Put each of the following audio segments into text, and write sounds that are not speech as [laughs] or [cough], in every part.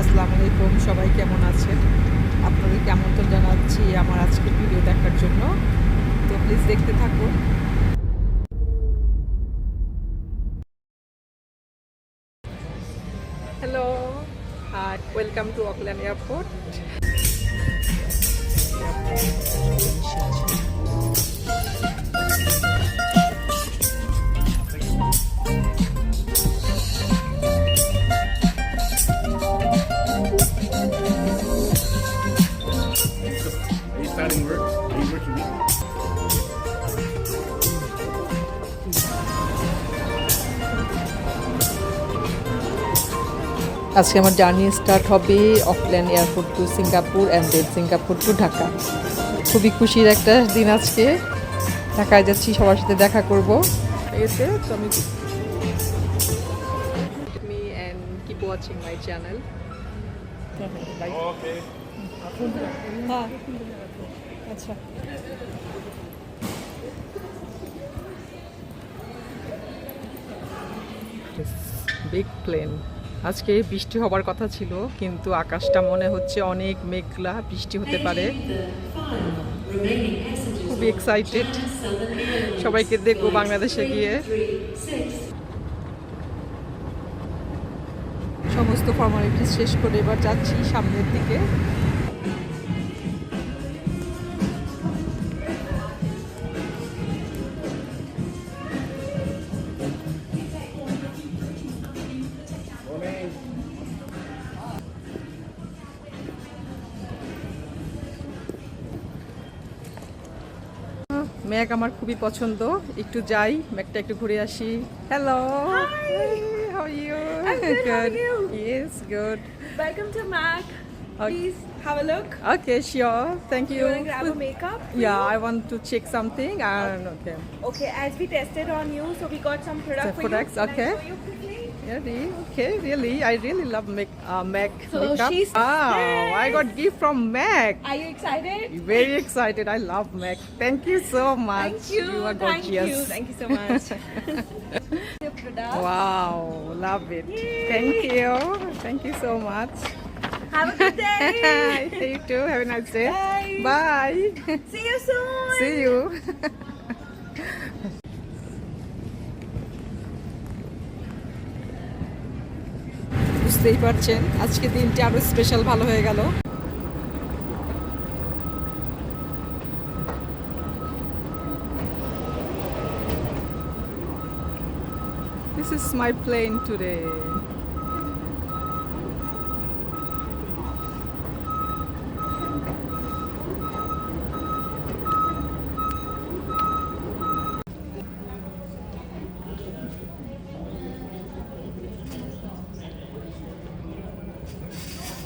আসসালামু আলাইকুম, সবাই কেমন আছেন? আপনাদেরকে আমন্ত্রণ জানাচ্ছি আমার আজকের ভিডিও দেখার জন্য। তো প্লিজ দেখতে থাকুন। Hello hi welcome to Auckland airport Are you starting work? Are you working? আজকে আমার জার্নি স্টার্ট হবে Auckland airport to Singapore and then Singapore to Dhaka খুবই খুশির একটা দিন আজকে ঢাকায় যাচ্ছি, সবার সাথে দেখা করব and keep watching my channel. হ্যাঁ। আচ্ছা। বিগ প্লেন আজকে বৃষ্টি হবার কথা ছিল, কিন্তু আকাশটা মনে হচ্ছে অনেক মেঘলা বৃষ্টি হতে পারে। খুবই এক্সাইটেড সবাইকে দেখব বাংলাদেশে গিয়ে। সমস্ত ফর্মালিটিস শেষ করে এবার যাচ্ছি সামনের দিকে। ম্যাক আমার খুবই পছন্দ একটু যাই ম্যাকটা একটু ঘুরে আসি hello how you I'm good, how are you? Yes good Welcome to MAC. Okay. Please have a look. Okay, sure. Thank You you. want to grab a makeup? Yeah, you? I want to check something. And okay. Okay, as we tested on you, so we got some product The for products, you. Can okay. Really? Okay, really. I really love Mac. Uh, Mac So makeup. she's- wow, I got gift from Mac. Are you excited? Very excited. I love Mac. Thank you so much. Thank you. are Thank gorgeous. you. Thank you so much. [laughs] Wow, love it. Thank you. Thank you so much. Have a good [laughs] day. you too. Have a nice day. Bye. Bye. See you soon. See you. [laughs] বুঝতেই পারছেন আজকে দিনটি আরও special ভালো হয়ে গেল This is my plane today.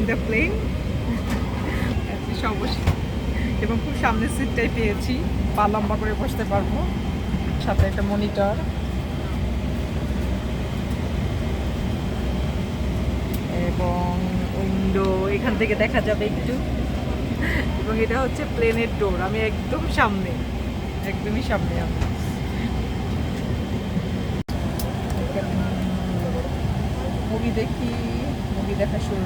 in the plane. সমস্যা এবং খুব সামনের সিটটাই পেয়েছি। পা লম্বা করে বসতে পারব। সাথে একটা মনিটর এবং উইন্ডো এখান থেকে দেখা যাবে একটু। এবং এটা হচ্ছে প্লেনের ডোর, আমি একদম সামনে, একদমই সামনে আমি। মুভি দেখি, মুভি দেখা শুরু।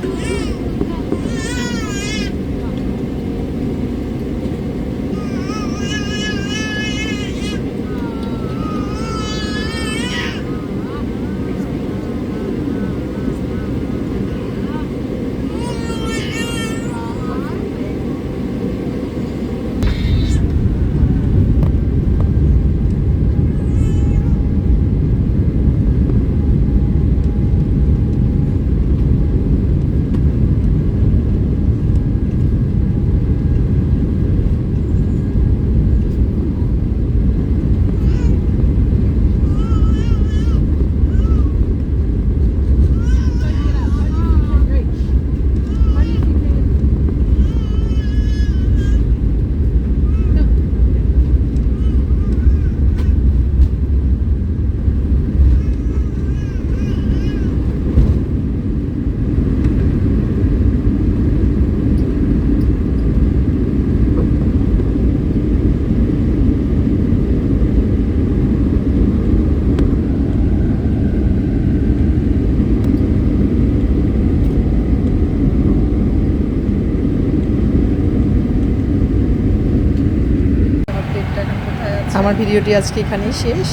আমার ভিডিওটি আজকে এখানেই শেষ।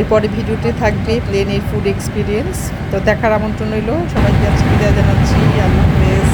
এরপরে ভিডিওতে থাকবে প্লেনের ফুড এক্সপিরিয়েন্স তো দেখার আমন্ত্রণ রইল সবাইকে, আজকে বিদায় জানাচ্ছি। আল্লাহ হাফেজ।